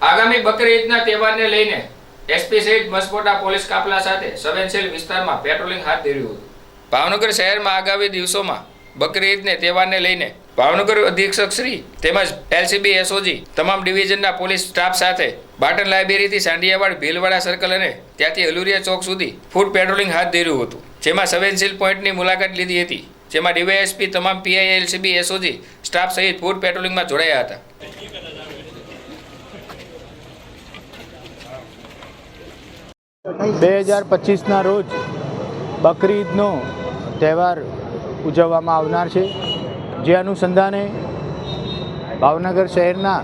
આગામી બકરી ઈદના તહેવારને લઈને એસપી સહિત મસકોટા પોલીસ કાફલા સાથે સંવેદનશીલ વિસ્તારમાં પેટ્રોલિંગ હાથ ધર્યું હતું. ભાવનગર શહેરમાં આગામી દિવસોમાં બકરી ઈદને તહેવારને લઈને ભાવનગર અધિક્ષક શ્રી તેમજ એલસીબી એસઓજી તમામ ડિવિઝનના પોલીસ સ્ટાફ સાથે બાટન લાઇબ્રેરીથી સાંડિયાવાડ ભીલવાડા સર્કલ અને ત્યાંથી હલુરિયા ચોક સુધી ફૂડ પેટ્રોલિંગ હાથ ધર્યું હતું. જેમાં સંવેદનશીલ પોઈન્ટની મુલાકાત લીધી હતી. જેમાં ડીવાયએસપી, તમામ પીઆઈ, એલસીબી, એસઓજી સ્ટાફ સહિત ફૂડ પેટ્રોલિંગમાં જોડાયા હતા. બે હજાર પચીસના રોજ બકરી ઈદનો તહેવાર ઉજવવામાં આવનાર છે. જે અનુસંધાને ભાવનગર શહેરના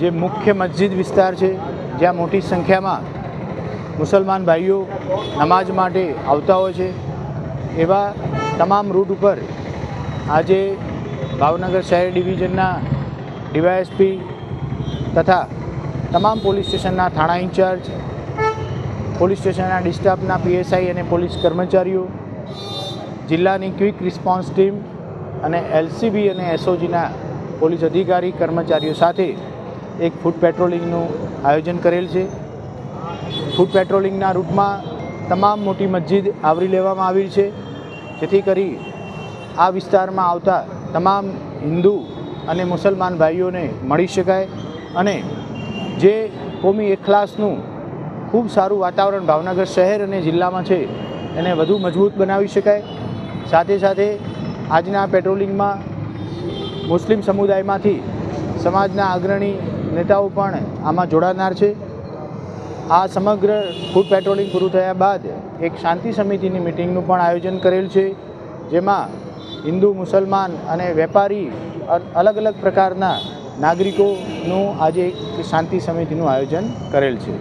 જે મુખ્ય મસ્જિદ વિસ્તાર છે, જ્યાં મોટી સંખ્યામાં મુસલમાન ભાઈઓ નમાઝ માટે આવતા હોય છે, એવા તમામ રૂટ ઉપર આજે ભાવનગર શહેર ડિવિઝનના ડીવાયએસપી તથા તમામ પોલીસ સ્ટેશનના થાણા ઇન્ચાર્જ પોલીસ સ્ટેશનના ડિસ્ટાફના પીએસઆઈ અને પોલીસ કર્મચારીઓ, જિલ્લાની ક્વિક રિસ્પોન્સ ટીમ અને એલસીબી અને એસઓજીના પોલીસ અધિકારી કર્મચારીઓ સાથે એક ફૂડ પેટ્રોલિંગનું આયોજન કરેલ છે. ફૂડ પેટ્રોલિંગના રૂટમાં તમામ મોટી મસ્જિદ આવરી લેવામાં આવી છે. જેથી કરી આ વિસ્તારમાં આવતા તમામ હિન્દુ અને મુસલમાન ભાઈઓને મળી શકાય અને જે કોમી એખલાસનું ખૂબ સારું વાતાવરણ ભાવનગર શહેર અને જિલ્લામાં છે એને વધુ મજબૂત બનાવી શકાય. સાથે સાથે આજના પેટ્રોલિંગમાં મુસ્લિમ સમુદાયમાંથી સમાજના અગ્રણી નેતાઓ પણ આમાં જોડાનાર છે. આ સમગ્ર ફૂડ પેટ્રોલિંગ પૂરું થયા બાદ એક શાંતિ સમિતિની મિટિંગનું પણ આયોજન કરેલ છે, જેમાં હિન્દુ, મુસલમાન અને વેપારી અલગ અલગ પ્રકારના નાગરિકોનું આજે એક શાંતિ સમિતિનું આયોજન કરેલ છે.